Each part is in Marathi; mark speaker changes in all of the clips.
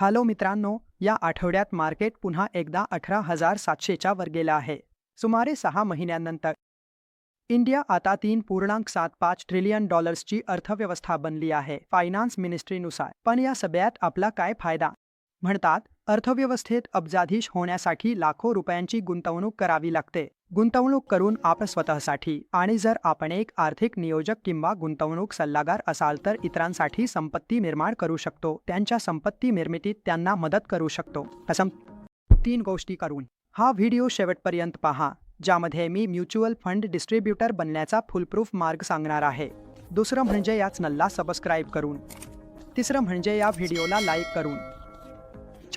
Speaker 1: हॅलो मित्रांनो या आठवड्यात मार्केट पुन्हा एकदा अठरा हजार सातशेच्या वर गेलं आहे. सुमारे सहा महिन्यांनंतर. इंडिया आता तीन पूर्णांक सात पाच ट्रिलियन डॉलर्सची अर्थव्यवस्था बनली आहे फायनान्स मिनिस्ट्रीनुसार. पण या सगळ्यात आपला काय फायदा? म्हणतात अर्थव्यवस्थेत अब्जाधीश होण्यासाठी लाखो रुपयांची गुंतवणूक करावी लागते. गुंतवणूक करून आपण स्वतःसाठी आणि जर आपण एक आर्थिक नियोजक किंवा गुंतवणूक सल्लागार असाल तर इतरांसाठी संपत्ती निर्माण करू शकतो. त्यांच्या संपत्ती निर्मितीत त्यांना मदत करू शकतो. असं तीन गोष्टी करून. हा व्हिडिओ शेवटपर्यंत पहा ज्यामध्ये मी म्युच्युअल फंड डिस्ट्रीब्युटर बनण्याचा फुलप्रूफ मार्ग सांगणार आहे. दुसरं म्हणजे या चॅनलला सबस्क्राईब करून. तिसरं म्हणजे या व्हिडिओला लाईक करून.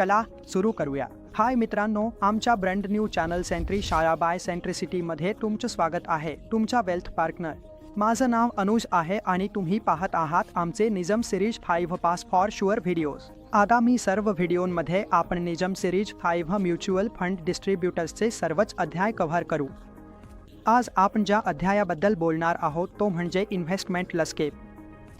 Speaker 1: चला सुरू करूया. हाय मित्रांनो आमच्या ब्रँड न्यू चॅनल सेंट्री शाळा बाय सेंट्रिसिटीमध्ये तुमचं स्वागत आहे तुमच्या वेल्थ पार्टनर माझं नाव अनुज आहे आणि तुम्ही पाहत आहात आमचे NISM series five pass for sure videos. आगामी सर्व व्हिडिओमध्ये आपण NISM series five mutual fund डिस्ट्रीब्युटर्सचे सर्वच अध्याय कव्हर करू. आज आपण ज्या अध्यायाबद्दल बोलणार आहोत तो म्हणजे इन्व्हेस्टमेंट लस्केप.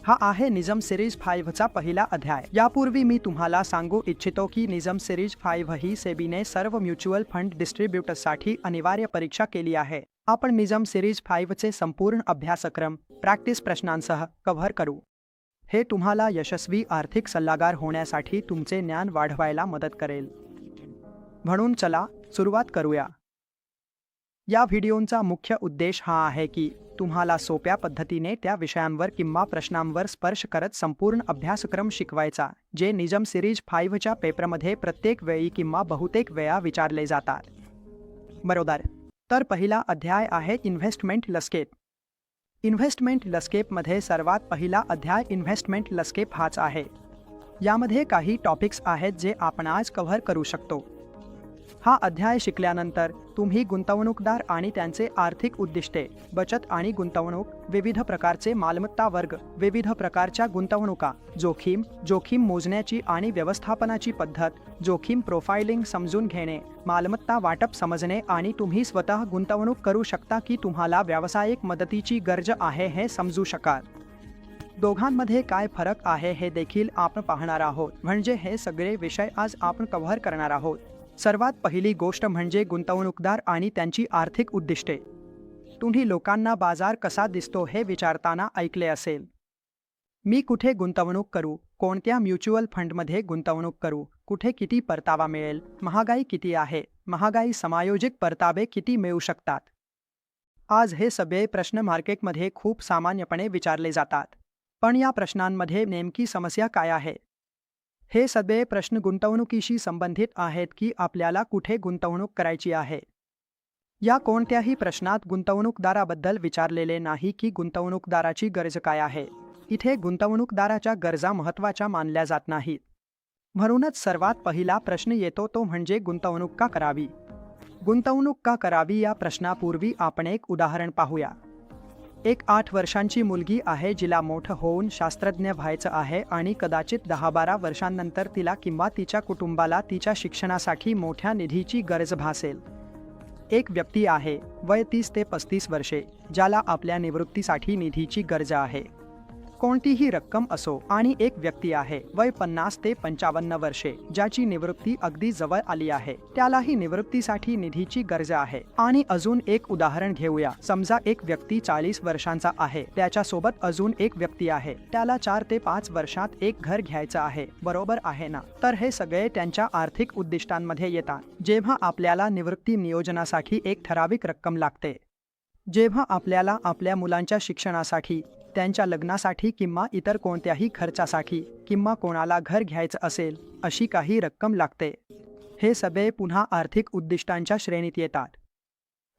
Speaker 1: हा आहे निजम सिरीज फाईव्हचा पहिला अध्याय. यापूर्वी मी तुम्हाला सांगू इच्छितो की निजम सिरीज फाईव्ह ही सेबीने सर्व म्युच्युअल फंड डिस्ट्रीब्युटर्ससाठी अनिवार्य परीक्षा केली आहे. आपण निजम सिरीज फाईव्हचे संपूर्ण अभ्यासक्रम प्रॅक्टिस प्रश्नांसह कव्हर करू. हे तुम्हाला यशस्वी आर्थिक सल्लागार होण्यासाठी तुमचे ज्ञान वाढवायला मदत करेल. म्हणून चला सुरुवात करूया. या व्हिडिओचा मुख्य उद्देश हा आहे की तुम्हाला सोप्या पद्धतीने त्या विषयांवर किंवा प्रश्नांवर स्पर्श करत संपूर्ण अभ्यासक्रम शिकवायचा जे निजम सिरीज फाईव्हच्या पेपरमध्ये प्रत्येक वेळी किंवा बहुतेक वेळा विचारले जातात. बरोबर. तर पहिला अध्याय आहे इन्व्हेस्टमेंट लस्केप. इन्व्हेस्टमेंट लस्केपमध्ये सर्वात पहिला अध्याय इन्व्हेस्टमेंट लस्केप हाच आहे. यामध्ये काही टॉपिक्स आहेत जे आपण आज कव्हर करू शकतो. हा अध्याय शिकल्यानंतर तुम्ही गुंतवणूकदार आणि त्यांचे आर्थिक उद्दिष्टे बचत आणि गुंतवणूक विविध प्रकारचे मालमत्ता वर्ग विविध प्रकारच्या गुंतवणुका जोखीम जोखीम मोजण्याची आणि व्यवस्थापनाची पद्धत जोखीम प्रोफाइलिंग समजून घेणे मालमत्ता वाटप समजणे आणि तुम्ही स्वतः गुंतवणूक करू शकता की तुम्हाला व्यावसायिक मदतीची गरज आहे हे समजू शकाल. दोघांमध्ये काय फरक आहे हे देखील आपण पाहणार आहोत. म्हणजे हे सगळे विषय आज आपण कव्हर करणार आहोत. सर्वात पहिली गोष्ट म्हणजे गुंतवणूकदार आणि त्यांची आर्थिक उद्दिष्टे. तुम्ही लोकांना बाजार कसा दिसतो हे विचारताना ऐकले असेल. मी कुठे गुंतवणूक करू? कोणत्या म्युच्युअल फंडमध्ये गुंतवणूक करू? कुठे किती परतावा मिळेल? महागाई किती आहे? महागाई समायोजित परतावे किती मिळू शकतात? आज हे सगळे प्रश्न मार्केटमध्ये खूप सामान्यपणे विचारले जातात. पण या प्रश्नांमध्ये नेमकी समस्या काय आहे? हे सगळे प्रश्न गुंतवणुकीशी संबंधित आहेत की आपल्याला कुठे गुंतवणूक करायची आहे? या कोणत्याही प्रश्नात गुंतवणूकदाराबद्दल विचारलेले नाही की गुंतवणूकदाराची गरज काय आहे. इथे गुंतवणूकदाराच्या गरजा महत्त्वाच्या मानल्या जात नाहीत. म्हणूनच सर्वात पहिला प्रश्न येतो तो म्हणजे गुंतवणूक का करावी? गुंतवणूक का करावी या प्रश्नापूर्वी आपण एक उदाहरण पाहूया. एक आठ वर्षांची मुलगी आहे जिला मोठं होऊन शास्त्रज्ञ व्हायचं आहे आणि कदाचित दहा बारा वर्षांनंतर तिला किंवा तिच्या कुटुंबाला तिच्या शिक्षणासाठी मोठ्या निधीची गरज भासेल. एक व्यक्ती आहे वय तीस ते पस्तीस वर्षे ज्याला आपल्या निवृत्तीसाठी निधीची गरज आहे. कोणतीही रक्कम असो आणि एक व्यक्ती आहे वय पन्नास ते पंचावन्न वर्षे ज्याची निवृत्ती अगदी जवळ आली आहे त्यालाही निवृत्तीसाठी निधीची गरज आहे. आणि अजून एक उदाहरण घेऊया. समजा एक व्यक्ती चाळीस वर्षांचा आहे त्याच्यासोबत अजून एक व्यक्ती आहे त्याला चार ते पाच वर्षात एक घर घ्यायचं आहे बरोबर आहे ना? तर हे सगळे त्यांच्या आर्थिक उद्दिष्टांमध्ये येतात. जेव्हा आपल्याला निवृत्ती नियोजनासाठी एक ठराविक रक्कम लागते जेव्हा आपल्याला आपल्या मुलांच्या शिक्षणासाठी त्यांच्या लग्नासाठी किंवा इतर कोणत्याही खर्चासाठी किंवा कोणाला घर घ्यायचं असेल अशी काही रक्कम लागते. हे सगळे पुन्हा आर्थिक उद्दिष्टांच्या श्रेणीत येतात.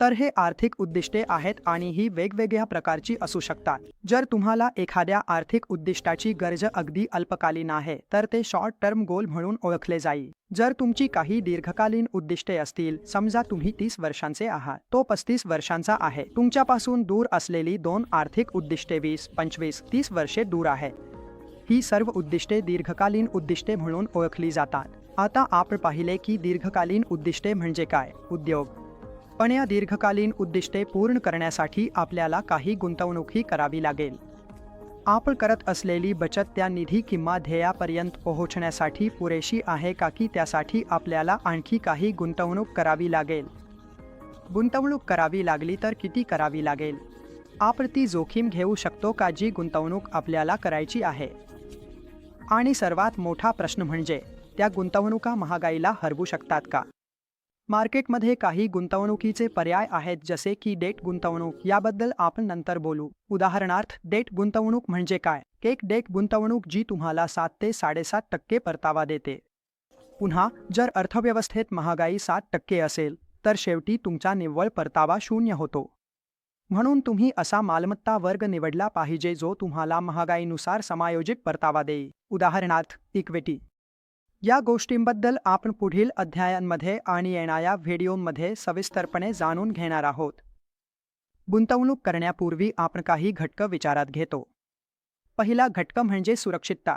Speaker 1: तर हे आर्थिक उद्दिष्टे आहेत आणि ही वेगवेगळ्या प्रकारची असू शकतात. जर तुम्हाला एखाद्या आर्थिक उद्दिष्टाची गरज अगदी अल्पकालीन आहे तर ते शॉर्ट टर्म गोल म्हणून ओळखले जाईल. जर तुमची काही दीर्घकालीन उद्दिष्टे असतील समजा तुम्ही तीस वर्षांचे आहात तो पस्तीस वर्षांचा आहे. तुमच्यापासून दूर असलेली दोन आर्थिक उद्दिष्टे वीस पंचवीस तीस वर्षे दूर आहे ही सर्व उद्दिष्टे दीर्घकालीन उद्दिष्टे म्हणून ओळखली जातात. आता आपण पाहिले की दीर्घकालीन उद्दिष्टे म्हणजे काय? उद्योग. पण या दीर्घकालीन उद्दिष्टे पूर्ण करण्यासाठी आपल्याला काही गुंतवणूकही करावी लागेल. आपण करत असलेली बचत त्या निधी किंवा ध्येयापर्यंत पोहोचण्यासाठी पुरेशी आहे का की त्यासाठी आपल्याला आणखी काही गुंतवणूक करावी लागेल? गुंतवणूक करावी लागली तर किती करावी लागेल? आपण ती जोखीम घेऊ शकतो का जी गुंतवणूक आपल्याला करायची आहे? आणि सर्वात मोठा प्रश्न म्हणजे त्या गुंतवणुका महागाईला हरवू शकतात का? मार्केटमध्ये काही गुंतवणुकीचे पर्याय आहेत जसे की डेट गुंतवणूक. याबद्दल आपण नंतर बोलू. उदाहरणार्थ डेट गुंतवणूक म्हणजे काय? एक डेट गुंतवणूक जी तुम्हाला सात ते साडेसात टक्के परतावा देते. पुन्हा जर अर्थव्यवस्थेत महागाई सात टक्के असेल तर शेवटी तुमचा निव्वळ परतावा शून्य होतो. म्हणून तुम्ही असा मालमत्ता वर्ग निवडला पाहिजे जो तुम्हाला महागाईनुसार समायोजित परतावा देईल. उदाहरणार्थ इक्विटी. या गोष्टींबद्दल आपण पुढील अध्यायांमध्ये आणि येणाऱ्या व्हिडिओमध्ये सविस्तरपणे जाणून घेणार आहोत. गुंतवणूक करण्यापूर्वी आपण काही घटकं विचारात घेतो. पहिला घटक म्हणजे सुरक्षितता.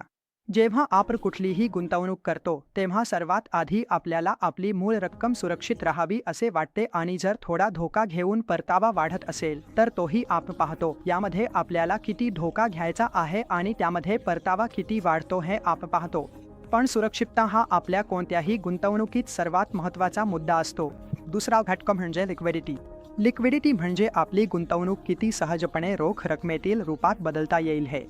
Speaker 1: जेव्हा आपण कुठलीही गुंतवणूक करतो तेव्हा सर्वात आधी आपल्याला आपली मूळ रक्कम सुरक्षित राहावी असे वाटते आणि जर थोडा धोका घेऊन परतावा वाढत असेल तर तोही आपण पाहतो. यामध्ये आपल्याला किती धोका घ्यायचा आहे आणि त्यामध्ये परतावा किती वाढतो हे आपण पाहतो. पण सुरक्षितता हा आपल्या कोणत्याही गुंतवणुकीत सर्वात महत्त्वाचा मुद्दा असतो. दुसरा घटक म्हणजे लिक्विडिटी लिक्विडिटी म्हणजे आपली गुंतवणूक किती सहजपणे रोख रकमेतील रूपात बदलता येईल हे.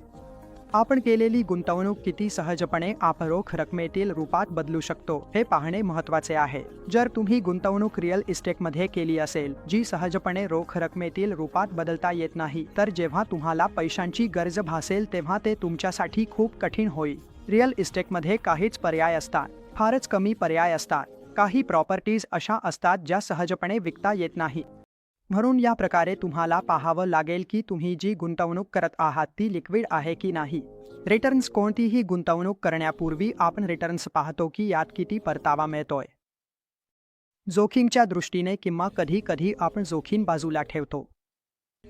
Speaker 1: आपण केलेली गुंतवणूक किती सहजपणे आप रोख रकमेतील रूपात बदलू शकतो हे पाहणे महत्त्वाचे आहे. जर तुम्ही गुंतवणूक रिअल इस्टेटमध्ये केली असेल जी सहजपणे रोख रकमेतील रूपात बदलता येत नाही तर जेव्हा तुम्हाला पैशांची गरज भासेल तेव्हा ते तुमच्यासाठी खूप कठीण होईल. रिअल इस्टेटमध्ये काहीच पर्याय असतात फारच कमी पर्याय असतात काही प्रॉपर्टीज अशा असतात ज्या सहजपणे विकता येत नाही. म्हणून या प्रकारे तुम्हाला पाहावं लागेल की तुम्ही जी गुंतवणूक करत आहात ती लिक्विड आहे की नाही. रिटर्न्स कोणतीही गुंतवणूक करण्यापूर्वी आपण रिटर्न्स पाहतो की यात किती परतावा मिळतोय. जोखीमच्या दृष्टीने किंवा कधी कधी आपण जोखीम बाजूला ठेवतो.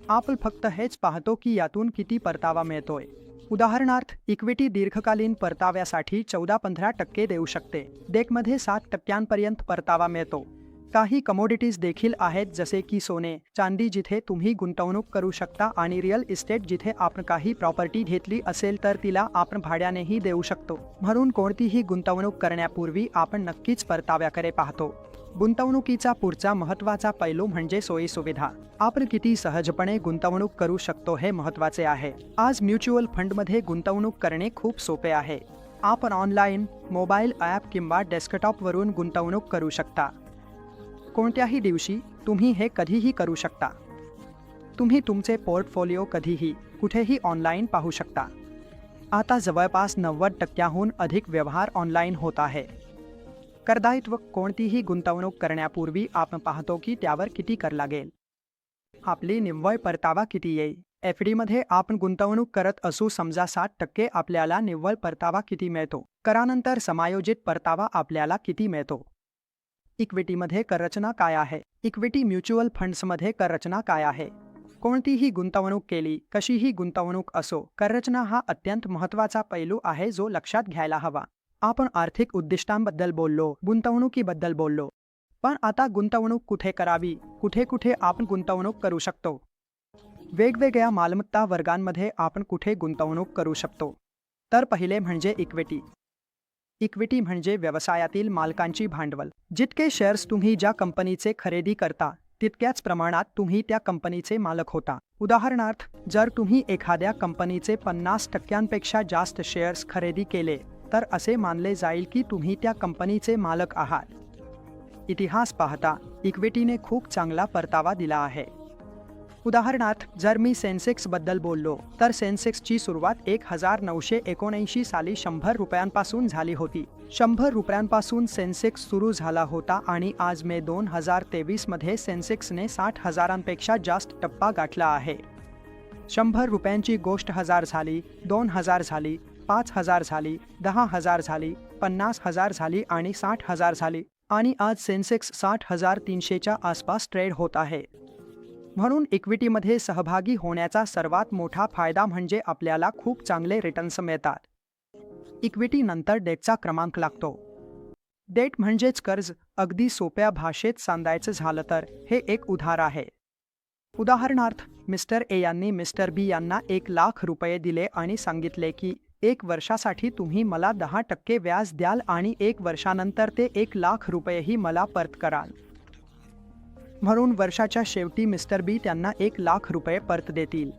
Speaker 1: आपण फक्त हेच पाहतो की यातून किती परतावा मिळतोय. उदाहरणार्थ इक्विटी दीर्घकालीन परताव्यासाठी चौदा पंधरा टक्के देऊ शकते. डेकमध्ये सात टक्क्यांपर्यंत परतावा मिळतो. काही कमोडिटीज देखील आहेत जसे की सोने चांदी जिथे तुम्ही गुंतवणूक करू शकता आणि रिअल इस्टेट जिथे आपण काही प्रॉपर्टी घेतली असेल तर तिला आपण भाड्यानेही देऊ शकतो. म्हणून कोणतीही गुंतवणूक करण्यापूर्वी आपण नक्कीच परताव्याकडे पाहतो. गुंतवणुकीचा पुढचा महत्त्वाचा पैलू म्हणजे सोयी सुविधा आपण किती सहजपणे गुंतवणूक करू शकतो हे महत्त्वाचे आहे. आज म्युच्युअल फंडमध्ये गुंतवणूक करणे खूप सोपे आहे. आपण ऑनलाईन मोबाईल ॲप किंवा डेस्कटॉपवरून गुंतवणूक करू शकता. कोणत्याही दिवशी तुम्ही हे कधीही करू शकता. तुम्ही तुमचे पोर्टफोलिओ कधीही कुठेही ऑनलाईन पाहू शकता. आता जवळपास नव्वद टक्क्याहून अधिक व्यवहार ऑनलाईन होत आहे. करदायित्व कोणतीही गुंतवणूक करण्यापूर्वी आपण पाहतो की त्यावर किती कर लागेल. आपली निव्वळ परतावा किती येईल? एफ डीमध्ये आपण गुंतवणूक करत असू समजा सात टक्के आपल्याला निव्वळ परतावा किती मिळतो? करानंतर समायोजित परतावा आपल्याला किती मिळतो? इक्विटीमध्ये कररचना काय आहे? इक्विटी म्युच्युअल फंड्समध्ये कररचना काय आहे? कोणतीही गुंतवणूक केली कशीही गुंतवणूक असो कररचना हा अत्यंत महत्त्वाचा पैलू आहे जो लक्षात घ्यायला हवा. आपण आर्थिक उद्दिष्टांबद्दल बोललो गुंतवणुकीबद्दल बोललो. पण आता गुंतवणूक कुठे करावी? कुठे कुठे आपण गुंतवणूक करू शकतो? वेगवेगळ्या मालमत्ता वर्गांमध्ये आपण कुठे गुंतवणूक करू शकतो? तर पहिले म्हणजे इक्विटी. इक्विटी म्हणजे व्यवसायातील मालकांची भांडवल. जितके शेअर्स तुम्ही ज्या कंपनीचे खरेदी करता तितक्याच प्रमाणात तुम्ही त्या कंपनीचे मालक होता. उदाहरणार्थ जर तुम्ही एखाद्या कंपनीचे पन्नास टक्क्यांपेक्षा जास्त शेअर्स खरेदी केले तर असे मानले जाईल की तुम्ही त्या कंपनीचे मालक आहात. इतिहास पाहता इक्विटीने खूप चांगला परतावा दिला आहे. उदाहरणार्थ जर मी सेन्सेक्सबद्दल बोललो तर सेन्सेक्सची सुरुवात एक हजार नऊशे एकोणऐंशी साली शंभर रुपयांपासून झाली होती. शंभर रुपयांपासून सेन्सेक्स सुरू झाला होता आणि आज मे दोन हजार तेवीसमध्ये सेन्सेक्सने साठ हजारांपेक्षा जास्त टप्पा गाठला आहे. शंभर रुपयांची गोष्ट हजार झाली दोन हजार झाली पाच हजार झाली दहा हजार झाली पन्नास हजार झाली आणि साठ हजार झाली आणि आज सेन्सेक्स साठ हजार तीनशेच्या आसपास ट्रेड होत आहे. म्हणून इक्विटीमध्ये सहभागी होण्याचा सर्वात मोठा फायदा म्हणजे आपल्याला खूप चांगले रिटर्न्स मिळतात. इक्विटीनंतर डेटचा क्रमांक लागतो. डेट म्हणजेच कर्ज अगदी सोप्या भाषेत सांगायचं झालं तर हे एक उधार आहे. उदाहरणार्थ मिस्टर ए यांनी मिस्टर बी यांना एक लाख रुपये दिले आणि सांगितले की एक वर्षासाठी तुम्ही मला दहा टक्के व्याज द्याल आणि एक वर्षानंतर ते एक लाख रुपयेही मला परत कराल. म्हणून वर्षाच्या शेवटी मिस्टर बी त्यांना एक लाख रुपये परत देतील.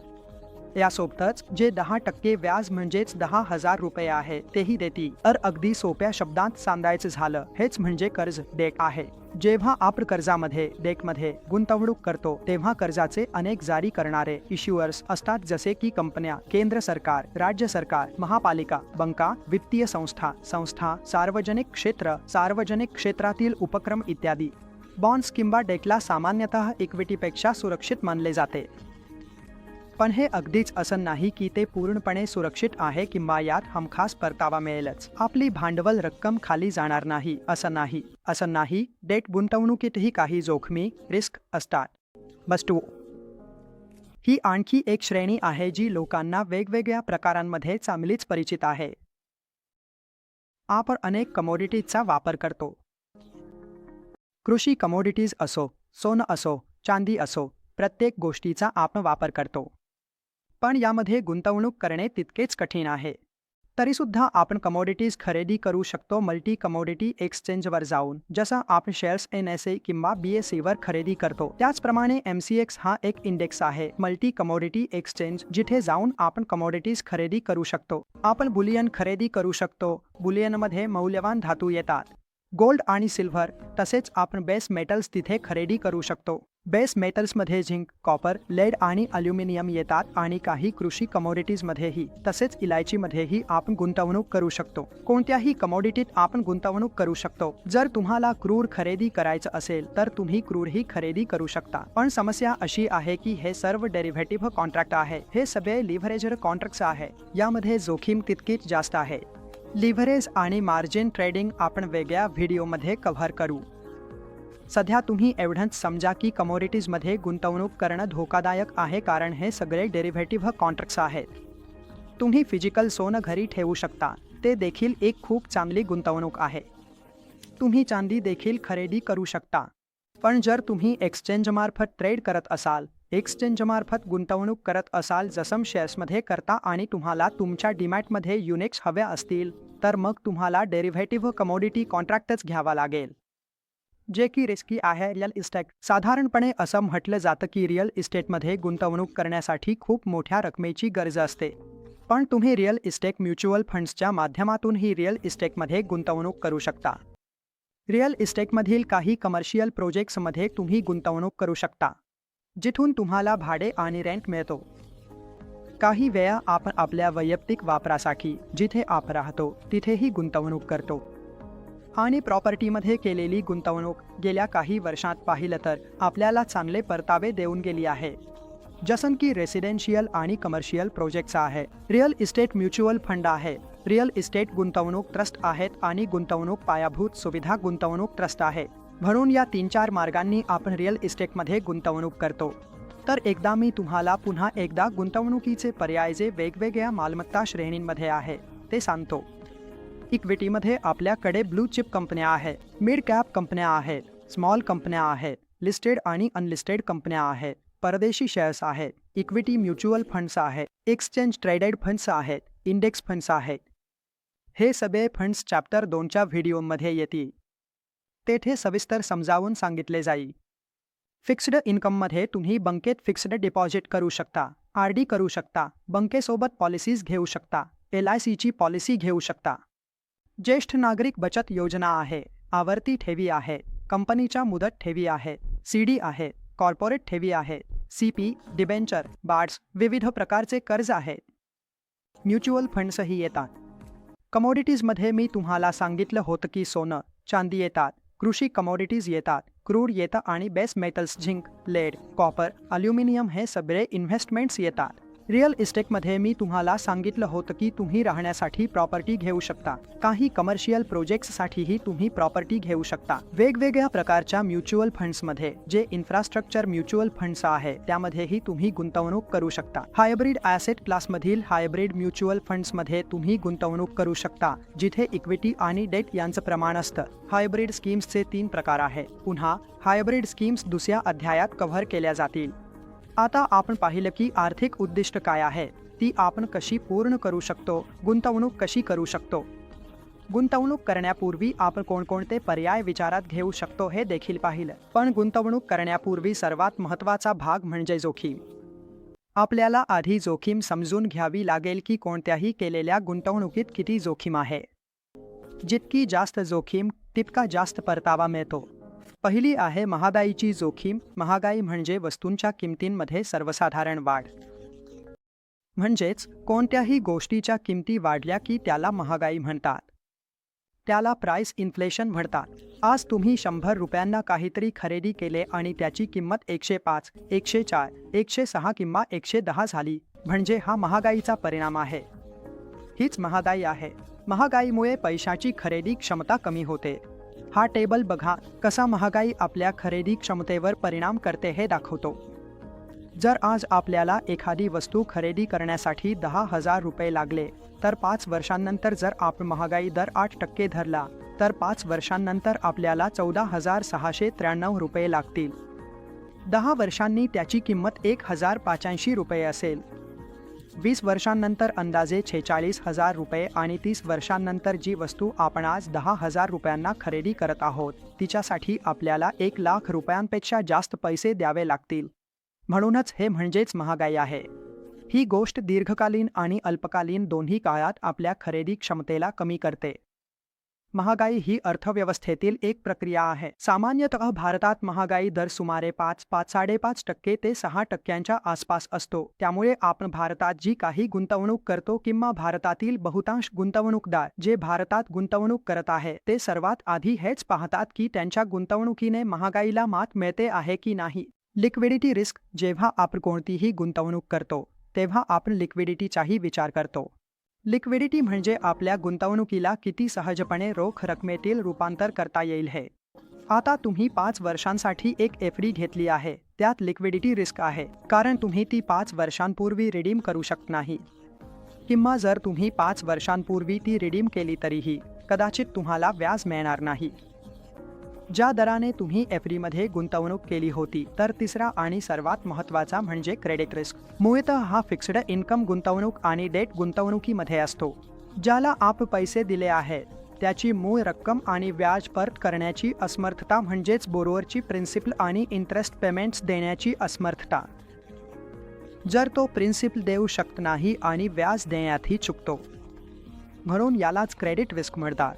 Speaker 1: यासोबतच जे दहा टक्के व्याज म्हणजेच दहा हजार रुपये आहे तेही देती. तर अगदी सोप्या शब्दात सांगायचं झालं हेच म्हणजे कर्ज डेक आहे. जेव्हा आपण कर्जामध्ये डेकमध्ये गुंतवणूक करतो तेव्हा कर्जाचे अनेक जारी करणारे इश्युअर्स असतात जसे की कंपन्या केंद्र सरकार राज्य सरकार महापालिका बंका वित्तीय संस्था संस्था सार्वजनिक क्षेत्र सार्वजनिक क्षेत्रातील उपक्रम इत्यादी. बॉन्ड्स किंवा डेकला सामान्यतः इक्विटीपेक्षा सुरक्षित मानले जाते. पण हे अगदीच असं नाही की ते पूर्णपणे सुरक्षित आहे किंवा यात हमखास परतावा मिळेलच. आपली भांडवल रक्कम खाली जाणार नाही असं नाही. असं नाही डेट गुंतवणुकीतही काही जोखमी रिस्क असतात. बस्टू ही आणखी एक श्रेणी आहे जी लोकांना वेगवेगळ्या प्रकारांमध्ये चांगलीच परिचित आहे. आपण अनेक कमोडिटीजचा वापर करतो. कृषी कमोडिटीज असो सोनं असो चांदी असो प्रत्येक गोष्टीचा आपण वापर करतो. पण यामध्ये गुंतवणूक करणे तितकेच कठीण आहे. तरीसुद्धा आपण कमोडिटीज खरेदी करू शकतो मल्टी कमोडिटी एक्सचेंजवर जाऊन. जसं आपण शेअर्स एन एस ए किंवा बी एस सीवर खरेदी करतो. त्याचप्रमाणे एम सी एक्स हा एक इंडेक्स आहे. मल्टी कमोडिटी एक्सचेंज जिथे जाऊन आपण कमोडिटीज खरेदी करू शकतो. आपण बुलियन खरेदी करू शकतो. बुलियनमध्ये मौल्यवान धातू येतात. गोल्ड आणि सिल्व्हर तसेच आपण बेस मेटल्स तिथे खरेदी करू शकतो. बेस मेटल्समध्ये झिंक कॉपर लेड आणि अल्युमिनियम येतात आणि काही कृषी कमोडिटीजमध्येही तसेच इलायचीमध्येही आपण गुंतवणूक करू शकतो. कोणत्याही कमोडिटीत आपण गुंतवणूक करू शकतो. जर तुम्हाला क्रूर खरेदी करायचं असेल तर तुम्ही क्रूरही खरेदी करू शकता. पण समस्या अशी आहे की हे सर्व डेरिव्हेटिव्ह कॉन्ट्रॅक्ट आहे. हे सगळे लिव्हरेजर कॉन्ट्रॅक्ट आहे. यामध्ये जोखीम तितकीच जास्त आहे. लिव्हरेज आणि मार्जिन ट्रेडिंग आपण वेगळ्या व्हिडिओमध्ये कव्हर करू. सध्या तुम्ही एवढंच समजा की कमोडिटीजमध्ये गुंतवणूक करणं धोकादायक आहे कारण हे सगळे डेरिव्हेटिव्ह कॉन्ट्रॅक्ट्स आहेत. तुम्ही फिजिकल सोनं घरी ठेवू शकता ते देखील एक खूप चांगली गुंतवणूक आहे. तुम्ही चांदी देखील खरेदी करू शकता. पण जर तुम्ही एक्सचेंजमार्फत ट्रेड करत असाल एक्सचेंजमार्फत गुंतवणूक करत असाल जसम शेअर्समध्ये करता आणि तुम्हाला तुमच्या डिमॅटमध्ये युनिक्स हव्या असतील तर मग तुम्हाला डेरिव्हेटिव्ह कमोडिटी कॉन्ट्रॅक्टच घ्यावा लागेल. जे की रिस्की आहे रिअल इस्टेट साधारणपणे असं म्हटलं जातं की रिअल इस्टेटमध्ये गुंतवणूक करण्यासाठी खूप मोठ्या रकमेची गरज असते. पण तुम्ही रिअल इस्टेट म्युच्युअल फंड्सच्या माध्यमातूनही रिअल इस्टेटमध्ये गुंतवणूक करू शकता. रिअल इस्टेटमधील काही कमर्शियल प्रोजेक्ट्समध्ये तुम्ही गुंतवणूक करू शकता. जिथून तुम्हाला भाडे आणि रेंट मिळतो. काही वेळा आपण आपल्या वैयक्तिक वापरासाठी जिथे आपण राहतो तिथेही गुंतवणूक करतो. आणि प्रॉपर्टीमध्ये केलेली गुंतवणूक गेल्या काही वर्षात पाहिलं तर आपल्याला चांगले परतावे देऊन गेली आहे. जसं की रेसिडेन्शियल आणि कमर्शियल प्रोजेक्ट्स आहे. रिअल इस्टेट म्युच्युअल फंड आहे. रिअल इस्टेट गुंतवणूक ट्रस्ट आहेत आणि गुंतवणूक पायाभूत सुविधा गुंतवणूक ट्रस्ट आहे. म्हणून या तीन चार मार्गांनी आपण रिअल इस्टेटमध्ये गुंतवणूक करतो. तर एकदा मी तुम्हाला पुन्हा एकदा गुंतवणुकीचे पर्याय जे वेगवेगळ्या मालमत्ता श्रेणींमध्ये आहे ते सांगतो. इक्विटीमध्ये आपल्याकडे ब्लू चिप कंपन्या आहेत मिड कॅप कंपन्या आहेत स्मॉल कंपन्या आहेत लिस्टेड आणि अनलिस्टेड कंपन्या आहेत परदेशी शेअर्स आहेत इक्विटी म्युच्युअल फंड्स आहेत एक्सचेंज ट्रेडेड फंड्स आहेत इंडेक्स फंड्स आहेत. हे सगळे फंड्स चॅप्टर दोनच्या व्हिडिओमध्ये येतील. तेथे सविस्तर समजावून सांगितले जाईल फिक्स्ड इन्कममध्ये तुम्ही बँकेत फिक्स्ड डिपॉझिट करू शकता आर डी करू शकता बँकेसोबत पॉलिसीज घेऊ शकता एल आय सीची पॉलिसी घेऊ शकता. ज्येष्ठ नागरिक बचत योजना आहे आवर्ती ठेवी आहे कंपनीच्या मुदत ठेवी आहे सी डी आहे कॉर्पोरेट ठेवी आहे सी पी डिबेंचर बार्ड्स विविध प्रकारचे कर्ज आहेत. म्युच्युअल फंड्सही येतात. कमोडिटीजमध्ये मी तुम्हाला सांगितलं होतं की सोनं चांदी येतात कृषी कमोडिटीज येतात. क्रूड येतं आणि base metals zinc lead copper aluminium हे सगळे इन्व्हेस्टमेंट्स येतात. रिअल इस्टेटमध्ये मी तुम्हाला सांगितलं होतं की तुम्ही राहण्यासाठी प्रॉपर्टी घेऊ शकता. काही कमर्शियल प्रोजेक्ट्ससाठीही तुम्ही प्रॉपर्टी घेऊ शकता. वेगवेगळ्या प्रकारच्या म्युच्युअल फंड्समध्ये जे इन्फ्रास्ट्रक्चर म्युच्युअल फंड्स आहे त्यामध्येही तुम्ही गुंतवणूक करू शकता. हायब्रिड ॲसेट क्लासमधील हायब्रिड म्युच्युअल फंड्समध्ये तुम्ही गुंतवणूक करू शकता जिथे इक्विटी आणि डेट यांचं प्रमाण असतं. हायब्रिड स्कीम्सचे तीन प्रकार आहे पुन्हा हायब्रिड स्कीम्स दुसऱ्या अध्यायात कव्हर केल्या जातील. आता आपण पाहिलं की आर्थिक उद्दिष्ट काय आहे ती आपण कशी पूर्ण करू शकतो गुंतवणूक कशी करू शकतो? गुंतवणूक करण्यापूर्वी आपण कोणकोणते पर्याय विचारात घेऊ शकतो हे देखील पाहिलं. पण गुंतवणूक करण्यापूर्वी सर्वात महत्त्वाचा भाग म्हणजे जोखीम. आपल्याला आधी जोखीम समजून घ्यावी लागेल की कोणत्याही केलेल्या गुंतवणुकीत किती जोखीम आहे. जितकी जास्त जोखीम तितका जास्त परतावा मिळतो. पहिली आहे महागाईची जोखीम. महागाई म्हणजे वस्तूंच्या किमतींमध्ये सर्वसाधारण वाढ. म्हणजेच कोणत्याही गोष्टीच्या किमती वाढल्या की त्याला महागाई म्हणतात. त्याला प्राइस इन्फ्लेशन म्हणतात. आज तुम्ही शंभर रुपयांना काहीतरी खरेदी केले आणि त्याची किंमत एकशे पाच एकशे चार एकशे सहा किंवा एकशे दहा झाली. म्हणजे हा महागाईचा परिणाम आहे. हीच महागाई आहे. महागाईमुळे पैशाची खरेदी क्षमता कमी होते. हा टेबल बघा कसा महागाई आपल्या खरेदी क्षमतेवर परिणाम करते हे दाखवतो. जर आज आपल्याला एखादी वस्तू खरेदी करण्यासाठी दहा हजार रुपये लागले तर पाच वर्षांनंतर जर आप महागाई दर आठ टक्के धरला तर पाच वर्षांनंतर आपल्याला चौदा हजार सहाशे त्र्याण्णव रुपये लागतील. दहा वर्षांनी त्याची किंमत एक हजार पाचऐंशी रुपये असेल. वीस वर्षांनंतर अंदाजे छेचाळीस हजार रुपये आणि तीस वर्षांनंतर जी वस्तू आपण आज दहा हजार रुपयांना खरेदी करत आहोत तिच्यासाठी आपल्याला एक लाख रुपयांपेक्षा जास्त पैसे द्यावे लागतील. म्हणूनच हे म्हणजेच महागाई आहे. ही गोष्ट दीर्घकालीन आणि अल्पकालीन दोन्ही काळात आपल्या खरेदी क्षमतेला कमी करते. महागाई ही अर्थव्यवस्थेतील एक प्रक्रिया आहे. सामान्यतः भारतात महागाई दर सुमारे पाच पाच साडेपाच टक्के ते सहा टक्क्यांच्या आसपास असतो. त्यामुळे आपण भारतात जी काही गुंतवणूक करतो किंवा भारतातील बहुतांश गुंतवणूकदार जे भारतात गुंतवणूक करत आहे ते सर्वात आधी हेच पाहतात की त्यांच्या गुंतवणुकीने महागाईला मात मिळते आहे की नाही. लिक्विडिटी रिस्क जेव्हा आपण कोणतीही गुंतवणूक करतो तेव्हा आपण लिक्विडिटीचाही विचार करतो. लिक्विडिटी म्हणजे आपल्या गुंतवणुकीला किती सहजपणे रोख रकमेतील रूपांतर करता येईल हे. आता तुम्ही पाच वर्षांसाठी एक एफ डी घेतली आहे. त्यात लिक्विडिटी रिस्क आहे कारण तुम्ही ती पाच वर्षांपूर्वी रिडीम करू शकत नाही. किंवा जर तुम्ही पाच वर्षांपूर्वी ती रिडीम केली तरीही कदाचित तुम्हाला व्याज मिळणार नाही. ज्या दराने तुम्ही एफडीमध्ये गुंतवणूक केली होती तर तिसरा आणि सर्वात महत्त्वाचा म्हणजे क्रेडिट रिस्क. मुळतः हा फिक्स्ड इन्कम गुंतवणूक आणि डेट गुंतवणुकीमध्ये असतो ज्याला आप पैसे दिले आहेत त्याची मूळ रक्कम आणि व्याज परत करण्याची असमर्थता म्हणजेच बोरोवरची प्रिन्सिपल आणि इंटरेस्ट पेमेंट्स देण्याची असमर्थता. जर तो प्रिन्सिपल देऊ शकत नाही आणि व्याज देण्यातही चुकतो म्हणून यालाच क्रेडिट रिस्क म्हणतात.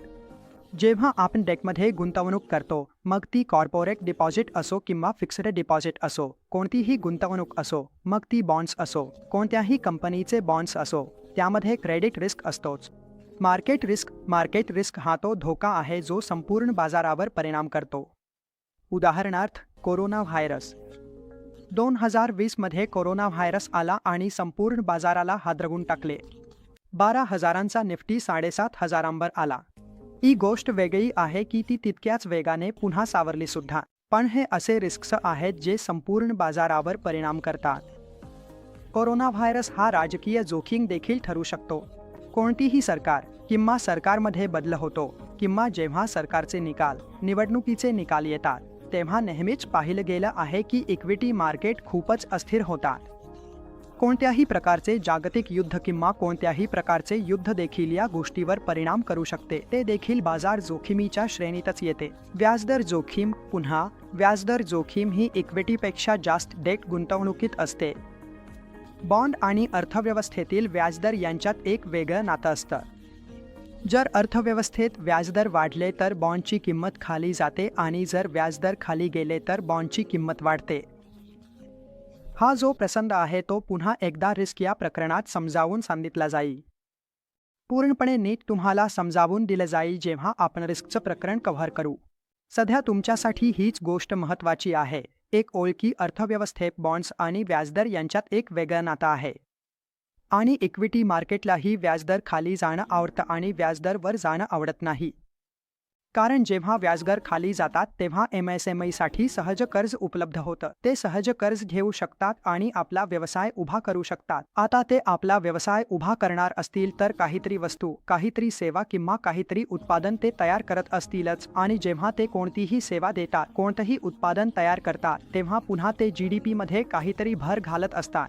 Speaker 1: जेव्हा आपण डेकमध्ये गुंतवणूक करतो मग ती कॉर्पोरेट डिपॉझिट असो किंवा फिक्स्ड डिपॉझिट असो कोणतीही गुंतवणूक असो मग ती बॉन्ड्स असो कोणत्याही कंपनीचे बॉन्ड्स असो त्यामध्ये क्रेडिट रिस्क असतोच. मार्केट रिस्क मार्केट रिस्क हा तो धोका आहे जो संपूर्ण बाजारावर परिणाम करतो. उदाहरणार्थ कोरोना व्हायरस. दोन हजार वीसमध्ये कोरोना व्हायरस आला आणि संपूर्ण बाजाराला हादरवून टाकले. बारा हजारांचा निफ्टी साडेसात हजारांवर आला. ही गोष्ट वेगळी आहे की ती तितक्याच वेगाने पुन्हा सावरली सुद्धा. पण हे असे रिस्क्स आहेत जे संपूर्ण बाजारावर परिणाम करतात. कोरोना व्हायरस हा राजकीय जोखीम देखील ठरू शकतो. कोणतीही सरकार किंवा सरकारमध्ये बदल होतो किंवा जेव्हा सरकारचे निकाल निवडणुकीचे निकाल येतात तेव्हा नेहमीच पाहिलं गेलं आहे की इक्विटी मार्केट खूपच अस्थिर होतात. कोणत्याही प्रकारचे जागतिक युद्ध किंवा कोणत्याही प्रकारचे युद्ध देखील या गोष्टीवर परिणाम करू शकते. ते देखील बाजार जोखीमीच्या श्रेणीतच येते. व्याजदर जोखीम पुन्हा व्याजदर जोखीम ही इक्विटीपेक्षा जास्त डेट गुंतवणुकीत असते. बॉन्ड आणि अर्थव्यवस्थेतील व्याजदर यांच्यात एक वेगळं नातं असतं. जर अर्थव्यवस्थेत व्याजदर वाढले तर बॉन्डची किंमत खाली जाते आणि जर व्याजदर खाली गेले तर बॉन्डची किंमत वाढते. हा जो प्रसंग आहे तो पुन्हा एकदा रिस्क या प्रकरणात समजावून सांगितला जाईल पूर्णपणे नीट तुम्हाला समजावून दिलं जाईल जेव्हा आपण रिस्कचं प्रकरण कव्हर करू. सध्या तुमच्यासाठी हीच गोष्ट महत्त्वाची आहे. एक ओळखी अर्थव्यवस्थेत बॉन्ड्स आणि व्याजदर यांच्यात एक वेगळं नातं आहे. आणि इक्विटी मार्केटलाही व्याजदर खाली जाणं आवडतं आणि व्याजदर वर जाणं आवडत नाही. कारण जेव्हा व्याजदर खाली जातात तेव्हा एम एस एमसाठी सहज कर्ज उपलब्ध होतं. ते सहज कर्ज घेऊ शकतात आणि आपला व्यवसाय उभा करू शकतात. आता ते आपला व्यवसाय उभा करणार असतील तर काहीतरी वस्तू काहीतरी सेवा किंवा काहीतरी उत्पादन ते तयार करत असतीलच. आणि जेव्हा ते कोणतीही सेवा देतात कोणतंही उत्पादन तयार करतात तेव्हा पुन्हा ते जीडीपी मध्ये काहीतरी भर घालत असतात.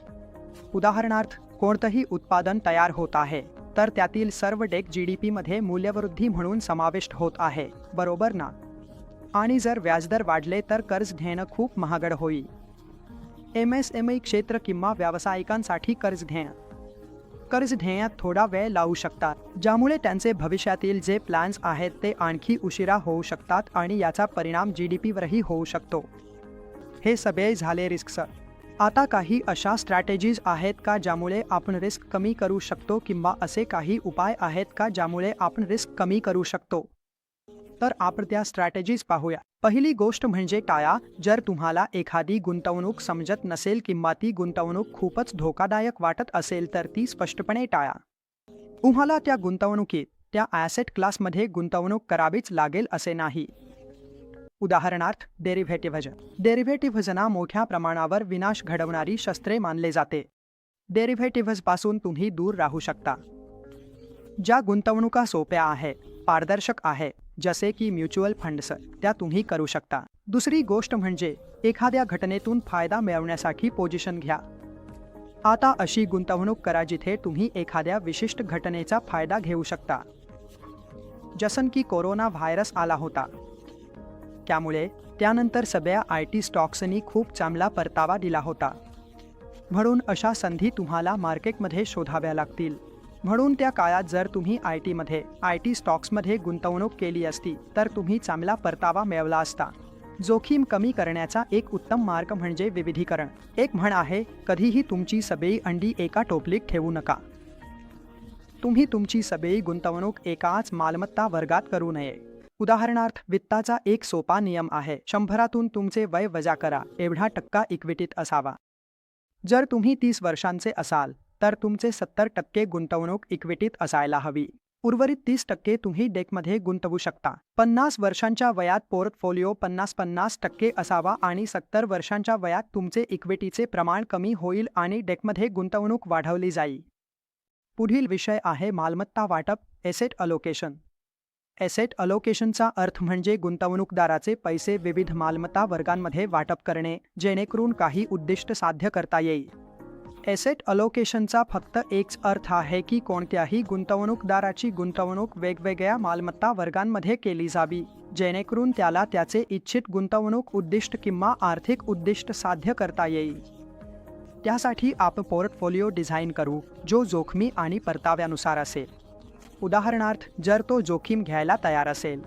Speaker 1: उदाहरणार्थ कोणतंही उत्पादन तयार होत आहे. तर त्यातील सर्व डेक जी डी पीमध्ये मूल्यवृद्धी म्हणून समाविष्ट होत आहे. बरोबर ना? आणि जर व्याजदर वाढले तर कर्ज घेणं खूप महागड होईल. एम एस एम ई क्षेत्र किंवा व्यावसायिकांसाठी कर्ज घेणं. कर्ज घेण्यात थोडा वेळ लावू शकतात ज्यामुळे त्यांचे भविष्यातील जे प्लॅन्स आहेत ते आणखी उशिरा होऊ शकतात आणि याचा परिणाम जी डी पीवरही होऊ शकतो. हे सगळे झाले रिस्क आता काही अशा स्ट्रॅटेजीज आहेत का ज्यामुळे आपण रिस्क कमी करू शकतो किंवा असे काही उपाय आहेत का ज्यामुळे आपण रिस्क कमी करू शकतो? तर आपण त्या स्ट्रॅटेजीज पाहूया. पहिली गोष्ट म्हणजे टाळा. जर तुम्हाला एखादी गुंतवणूक समजत नसेल किंवा ती गुंतवणूक खूपच धोकादायक वाटत असेल तर ती स्पष्टपणे टाळा. तुम्हाला त्या गुंतवणुकीत त्या ॲसेट क्लासमध्ये गुंतवणूक करावीच लागेल असे नाही. उदाहरणार्थ डेरिव्हेटिव्हजन डेरिव्हेटिव्हजना मोठ्या प्रमाणावर विनाश घडवणारी शस्त्रे मानले जाते. डेरिव्हेटिव्हजपासून तुम्ही दूर राहू शकता. ज्या गुंतवणुका सोप्या आहेत पारदर्शक आहे जसे की म्युच्युअल फंड्स त्या तुम्ही करू शकता. दुसरी गोष्ट म्हणजे एखाद्या घटनेतून फायदा मिळवण्यासाठी पोझिशन घ्या. आता अशी गुंतवणूक करा जिथे तुम्ही एखाद्या विशिष्ट घटनेचा फायदा घेऊ शकता. जसन की कोरोना व्हायरस आला होता. त्यामुळे त्यानंतर सगळ्या आय टी स्टॉक्सनी खूप चांगला परतावा दिला होता. म्हणून अशा संधी तुम्हाला मार्केटमध्ये शोधाव्या लागतील. म्हणून त्या काळात जर तुम्ही आय टीमध्ये आय टी स्टॉक्समध्ये गुंतवणूक केली असती तर तुम्ही चांगला परतावा मिळवला असता. जोखीम कमी करण्याचा एक उत्तम मार्ग म्हणजे विविधीकरण. एक म्हण आहे कधीही तुमची सगळी अंडी एका टोपलीत ठेवू नका. तुम्ही तुमची सगळी गुंतवणूक एकाच मालमत्ता वर्गात करू नये. उदाहरणार्थ वित्ताचा एक सोपा नियम आहे शंभरातून तुमचे वय वजा करा एवढा टक्का इक्विटीत असावा. जर तुम्ही तीस वर्षांचे असाल तर तुमचे सत्तर टक्के गुंतवणूक इक्विटीत असायला हवी. उर्वरित तीस टक्के तुम्ही डेकमध्ये गुंतवू शकता. पन्नास वर्षांच्या वयात पोर्टफोलिओ पन्नास पन्नास टक्के असावा आणि सत्तर वर्षांच्या वयात तुमचे इक्विटीचे प्रमाण कमी होईल आणि डेकमध्ये गुंतवणूक वाढवली जाईल. पुढील विषय आहे मालमत्ता वाटप एसेट अलोकेशन एसेट अलोकेशनचा अर्थ म्हणजे गुंतवणूकदाराचे पैसे विविध मालमत्ता वर्गांमध्ये वाटप करणे जेणेकरून काही उद्दिष्ट साध्य करता येईल. एसेट अलोकेशनचा फक्त एकच अर्थ आहे की कोणत्याही गुंतवणूकदाराची गुंतवणूक वेगवेगळ्या मालमत्ता वर्गांमध्ये केली जावी जेणेकरून त्याला त्याचे इच्छित गुंतवणूक उद्दिष्ट किंवा आर्थिक उद्दिष्ट साध्य करता येईल. त्यासाठी आपण पोर्टफोलिओ डिझाईन करू जो जोखमी आणि परताव्यानुसार असेल. उदाहरणार्थ जर तो जोखीम घ्यायला तयार असेल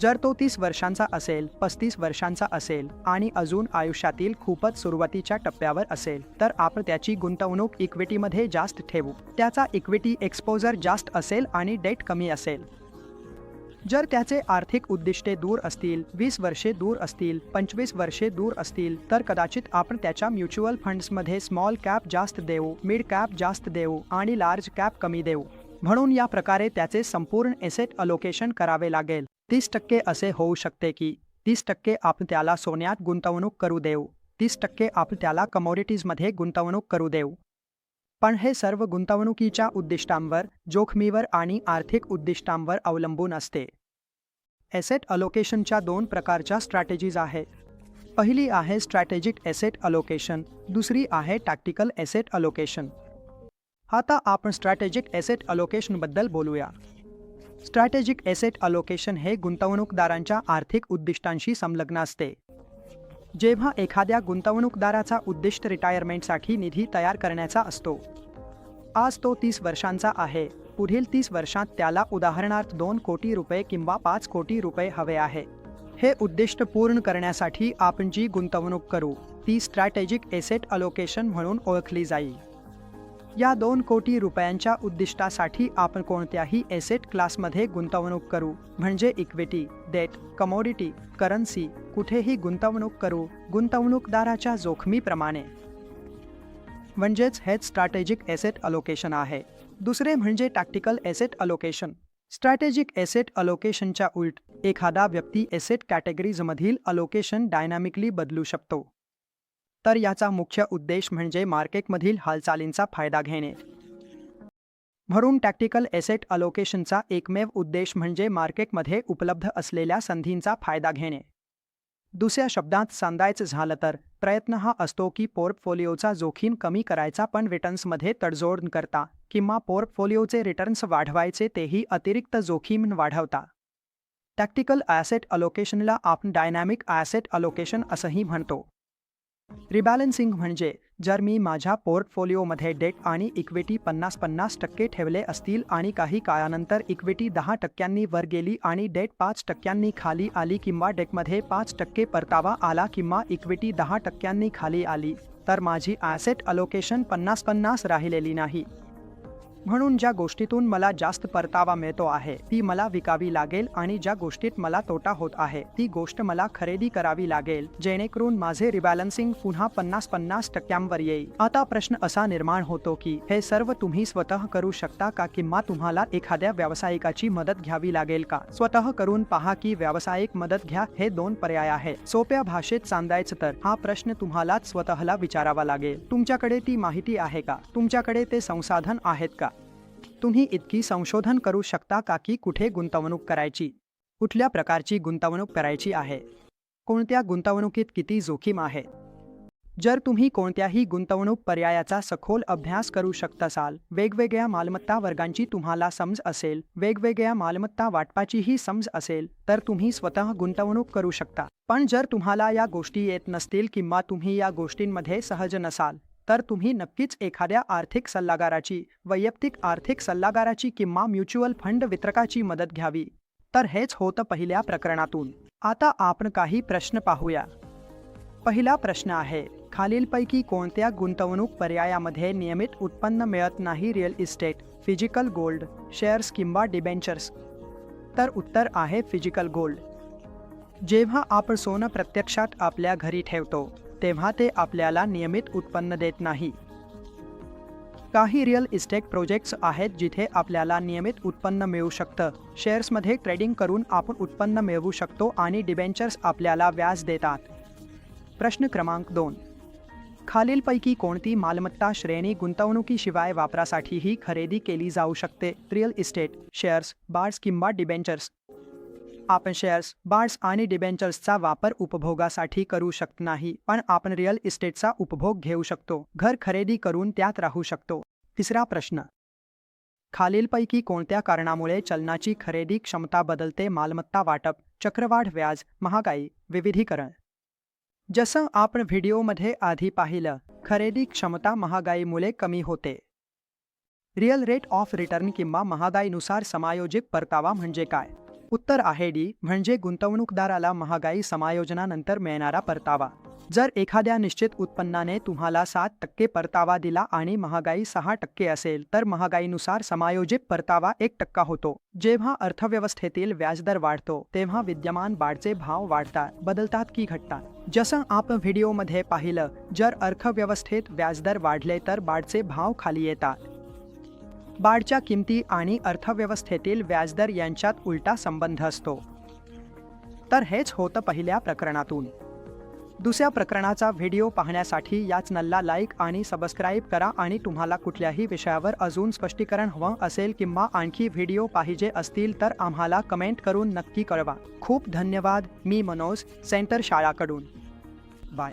Speaker 1: जर तो तीस वर्षांचा असेल पस्तीस वर्षांचा असेल आणि अजून आयुष्यातील खूपच सुरुवातीच्या टप्प्यावर असेल तर आपण त्याची गुंतवणूक इक्विटीमध्ये जास्त ठेवू. त्याचा इक्विटी एक्सपोजर जास्त असेल आणि डेट कमी असेल. जर त्याचे आर्थिक उद्दिष्टे दूर असतील वीस वर्षे दूर असतील पंचवीस वर्षे दूर असतील तर कदाचित आपण त्याच्या म्युच्युअल फंड्समध्ये स्मॉल कॅप जास्त देऊ मिड कॅप जास्त देऊ आणि लार्ज कॅप कमी देऊ. म्हणून या प्रकारे त्याचे संपूर्ण एसेट अलोकेशन करावे लागेल. तीस टक्के असे होऊ शकते की तीस टक्के आपण त्याला सोन्यात गुंतवणूक करू देऊ. तीस टक्के आपण त्याला कमोडिटीजमध्ये गुंतवणूक करू देऊ. पण हे सर्व गुंतवणुकीच्या उद्दिष्टांवर जोखमीवर आणि आर्थिक उद्दिष्टांवर अवलंबून असते. एसेट अलोकेशनच्या दोन प्रकारच्या स्ट्रॅटेजीज आहेत. पहिली आहे स्ट्रॅटेजिक एसेट अलोकेशन दुसरी आहे टॅक्टिकल एसेट अलोकेशन आता आपण स्ट्रॅटेजिक एसेट अलोकेशनबद्दल बोलूया. स्ट्रॅटेजिक एसेट अलोकेशन हे गुंतवणूकदारांच्या आर्थिक उद्दिष्टांशी संलग्न असते. जेव्हा एखाद्या गुंतवणूकदाराचा उद्दिष्ट रिटायरमेंटसाठी निधी तयार करण्याचा असतो. आज तो तीस वर्षांचा आहे. पुढील तीस वर्षात त्याला उदाहरणार्थ दोन कोटी रुपये किंवा पाच कोटी रुपये हवे आहे. हे उद्दिष्ट पूर्ण करण्यासाठी आपण जी गुंतवणूक करू ती स्ट्रॅटेजिक एसेट अलोकेशन म्हणून ओळखली जाईल. या दोन कोटी रुपयांच्या उद्दिष्टासाठी आपण कोणत्याही एसेट क्लासमध्ये गुंतवणूक करू. म्हणजे इक्विटी डेट कमोडिटी करन्सी कुठेही गुंतवणूक करू गुंतवणूकदाराच्या जोखमीप्रमाणे. म्हणजेच हेच स्ट्रॅटेजिक एसेट अलोकेशन आहे. दुसरे म्हणजे tactical asset allocation strategic asset अलोकेशनच्या उलट एखादा व्यक्ती एसेट कॅटेगरीजमधील अलोकेशन डायनॅमिकली बदलू शकतो. तर याचा मुख्य उद्देश म्हणजे मार्केटमधील हालचालींचा फायदा घेणे. म्हणून टॅक्टिकल एसेट अलोकेशनचा एकमेव उद्देश म्हणजे मार्केटमध्ये उपलब्ध असलेल्या संधींचा फायदा घेणे. दुसऱ्या शब्दात सांगायचं झालं तर प्रयत्न हा असतो की पोर्टफोलिओचा जोखीम कमी करायचा पण रिटर्न्समध्ये तडजोड करता किंवा पोर्टफोलिओचे रिटर्न्स वाढवायचे तेही अतिरिक्त जोखीम वाढवता. टॅक्टिकल ॲसेट अलोकेशनला आपण डायनॅमिक ॲसेट अलोकेशन असंही म्हणतो. रिबॅलन्सिंग म्हणजे जर मी माझ्या पोर्टफोलिओमध्ये डेट आणि इक्विटी पन्नास पन्नास टक्के ठेवले असतील आणि काही काळानंतर इक्विटी दहा टक्क्यांनी वर गेली आणि डेट पाच टक्क्यांनी खाली आली किंवा डेटमध्ये पाच टक्के परतावा आला किंवा इक्विटी दहा टक्क्यांनी खाली आली तर माझी ॲसेट अलोकेशन पन्नास पन्नास राहिलेली नाही. म्हणून ज्या गोष्टीतून मला जास्त परतावा मिळतो आहे ती मला विकावी लागेल आणि ज्या गोष्टीत मला तोटा होत आहे ती गोष्ट मला खरेदी करावी लागेल जेणेकरून माझे रिबॅलन्सिंग पुन्हा पन्नास पन्नास टक्क्यांवर येईल. आता प्रश्न असा निर्माण होतो की हे सर्व तुम्ही स्वतः करू शकता का किंवा तुम्हाला एखाद्या व्यावसायिकाची मदत घ्यावी लागेल का? स्वतः करून पहा की व्यावसायिक मदत घ्या हे दोन पर्याय आहे सोप्या भाषेत सांगायचं तर हा प्रश्न तुम्हालाच स्वतःला विचारावा लागेल. तुमच्याकडे ती माहिती आहे का? तुमच्याकडे ते संसाधन आहेत का? तुम्ही इतकी संशोधन करू शकता का की कुठे गुंतवणूक करायची? कुठल्या प्रकारची गुंतवणूक करायची आहे? कोणत्या गुंतवणुकीत किती जोखीम आहे? जर तुम्ही कोणत्याही गुंतवणूक पर्यायाचा सखोल अभ्यास करू शकत असाल वेगवेगळ्या मालमत्ता वर्गांची तुम्हाला समज असेल वेगवेगळ्या मालमत्ता वाटपाचीही समज असेल तर तुम्ही स्वतः गुंतवणूक करू शकता. पण जर तुम्हाला या गोष्टी येत नसतील किंवा तुम्ही या गोष्टींमध्ये सहज नसाल तर तुम्ही नक्कीच एखाद्या आर्थिक सल्लागाराची वैयक्तिक आर्थिक सल्लागाराची किंवा म्युच्युअल फंड वितरकाची मदत घ्यावी. तर हेच होतं पहिल्या प्रकरणातून. आता आपण काही प्रश्न पाहूया. पहिला प्रश्न आहे खालीलपैकी कोणत्या गुंतवणूक पर्यायामध्ये नियमित उत्पन्न मिळत नाही real estate physical gold shares किंवा डिबेंचर्स तर उत्तर आहे फिजिकल गोल्ड जेव्हा आपण सोनं प्रत्यक्षात आपल्या घरी ठेवतो तेव्हा ते आपल्याला नियमित उत्पन्न देत नाही. काही रिअल इस्टेट प्रोजेक्ट्स आहेत जिथे आपल्याला नियमित उत्पन्न मिळू शकतं. शेअर्समध्ये ट्रेडिंग करून आपण उत्पन्न मिळवू शकतो आणि डिबेंचर्स आपल्याला व्याज देतात. प्रश्न क्रमांक दोन. खालीलपैकी कोणती मालमत्ता श्रेणी गुंतवणुकीशिवाय वापरासाठीही खरेदी केली जाऊ शकते? रिअल इस्टेट शेअर्स बार्स किंवा डिबेंचर्स. आपण शेअर्स बार्ड्स आणि डिबेंचर्सचा वापर उपभोगासाठी करू शकत नाही पण आपण रिअल इस्टेटचा उपभोग घेऊ शकतो घर खरेदी करून त्यात राहू शकतो. तिसरा प्रश्न. खालीलपैकी कोणत्या कारणामुळे चलनाची खरेदी क्षमता बदलते मालमत्ता वाटप चक्रवाढ व्याज महागाई विविधीकरण? जसं आपण व्हिडिओमध्ये आधी पाहिलं खरेदी क्षमता महागाईमुळे कमी होते. रिअल रेट ऑफ रिटर्न किंवा महागाईनुसार समायोजित परतावा म्हणजे काय? उत्तर आहे डी म्हणजे गुंतवणूकदाराला महागाई समायोजनानंतर मिळणारा परतावा. जर एखाद्या निश्चित उत्पन्नाने तुम्हाला सात टक्के परतावा दिला आणि महागाई सहा टक्के असेल तर महागाईनुसार समायोजित परतावा एक टक्का होतो. जेव्हा अर्थव्यवस्थेतील व्याजदर वाढतो तेव्हा विद्यमान बाडचे भाव वाढतात बदलतात की घटतात. जसं आपण व्हिडिओमध्ये पाहिलं जर अर्थव्यवस्थेत व्याजदर वाढले तर बाडचे भाव खाली येतात. बाडच्या किमती आणि अर्थव्यवस्थेतील व्याजदर यांच्यात उलटा संबंध असतो. तर हेच होतं पहिल्या प्रकरणातून. दुसऱ्या प्रकरणाचा व्हिडिओ पाहण्यासाठी याच नल्ला लाईक आणि सबस्क्राईब करा आणि तुम्हाला कुठल्याही विषयावर अजून स्पष्टीकरण हवं असेल किंवा आणखी व्हिडिओ पाहिजे असतील तर आम्हाला कमेंट करून नक्की कळवा. खूप धन्यवाद. मी मनोज सेंटर शाळाकडून. बाय.